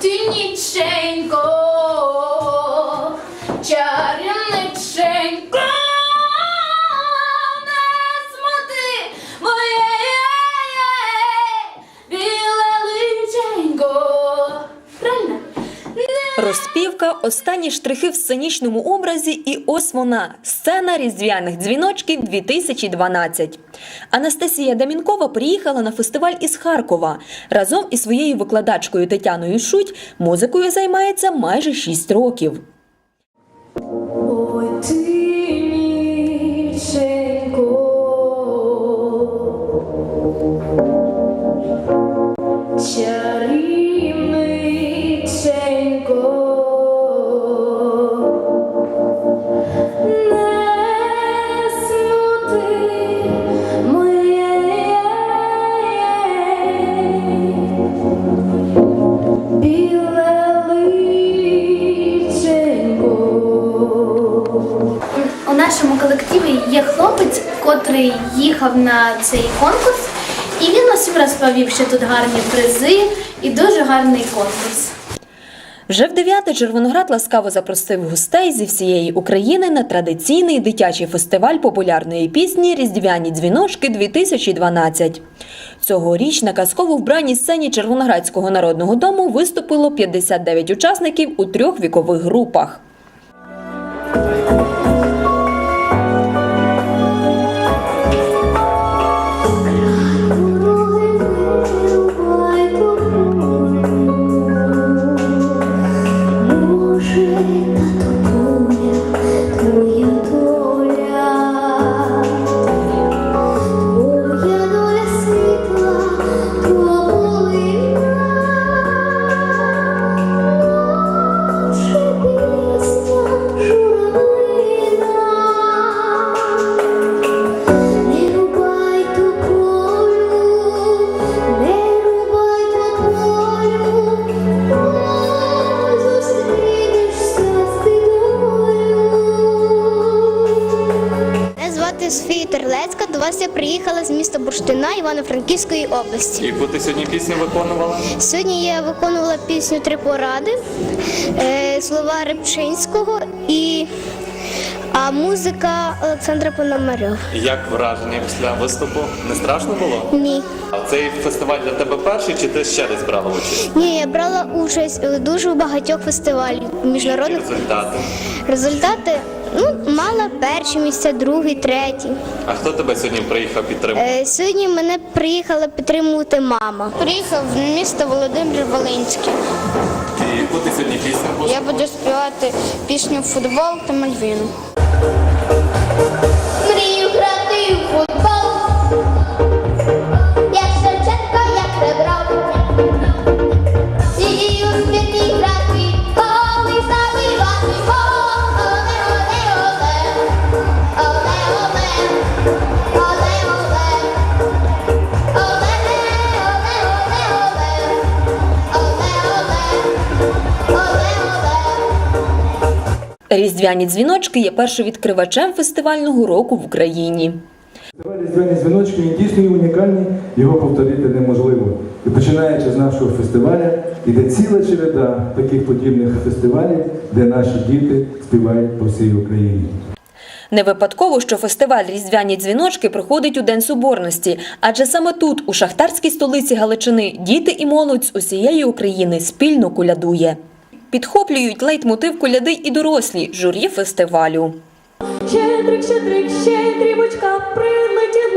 тініченько, останні штрихи в сценічному образі, і ось вона сцена різдвяних дзвіночків 2012. Анастасія Дамінкова приїхала на фестиваль із Харкова. Разом із своєю викладачкою Тетяною Шуть музикою займається майже 6 років. Ой, ти нашому колективі є хлопець, котрий їхав на цей конкурс, і він усім розповів, що тут гарні призи і дуже гарний конкурс. Вже в дев'яте Червоноград ласкаво запросив гостей зі всієї України на традиційний дитячий фестиваль популярної пісні Різдвяні дзвіночки 2012. Цьогоріч на казково вбраній сцені Червоноградського народного дому виступило 59 учасників у трьох вікових групах. Звати Софія Терлецька. До вас я приїхала з міста Бурштина Івано-Франківської області. Яку ти сьогодні пісню виконувала? Сьогодні я виконувала пісню Три поради, е, слова Рибчинського і а музика Олександра Пономарьова. Як враження після виступу? Не страшно було? Ні. А цей фестиваль для тебе перший чи ти ще десь брала участь? Ні, я брала участь у дуже багатьох фестивалів міжнародних. результати? Результати ну, мала перші місця, другий, третій. А хто тебе сьогодні приїхав підтримувати? Е, сьогодні мене приїхала підтримувати мама. Приїхав в місто Володимир Волинський. І яку ти сьогодні пісню? Я буду співати пісню Футбол та Мальвіну. Різдвяні дзвіночки є першовідкривачем фестивального року в Україні. Фестиваль «Різдвяні дзвіночки він дійсно є унікальний, його повторити неможливо. І починаючи з нашого фестиваля, іде ціла череда таких подібних фестивалів, де наші діти співають по всій Україні. Не випадково, що фестиваль Різдвяні дзвіночки проходить у День Соборності, адже саме тут, у шахтарській столиці Галичини, діти і молодь з усієї України спільно колядує. Підхоплюють лейтмотив коляди і дорослі журі фестивалю. Щедрик, щедрик, щедрівочка, прилетіла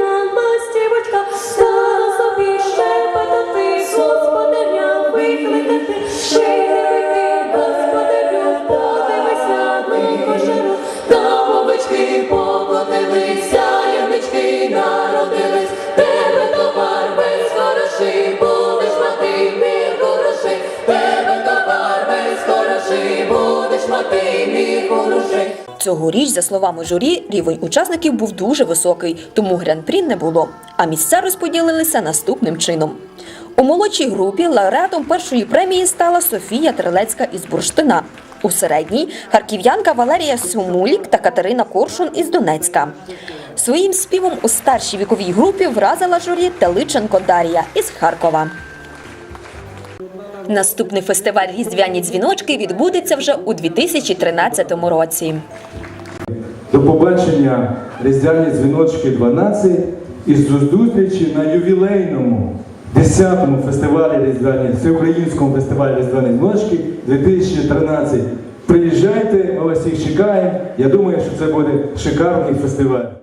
Цьогоріч, за словами журі, рівень учасників був дуже високий, тому гран-прі не було. А місця розподілилися наступним чином. У молодшій групі лауреатом першої премії стала Софія Трелецька із Бурштина. У середній харків'янка Валерія Сумулік та Катерина Коршун із Донецька. Своїм співом у старшій віковій групі вразила журі Теличенко Дар'я із Харкова. Наступний фестиваль Різдвяні дзвіночки відбудеться вже у 2013 році. До побачення Різдвяні дзвіночки 12 і зустрічі на ювілейному 10-му фестивалі Різдвяні, всеукраїнському фестивалі Різдвяні дзвіночки 2013. Приїжджайте, ми вас всіх чекаємо. Я думаю, що це буде шикарний фестиваль.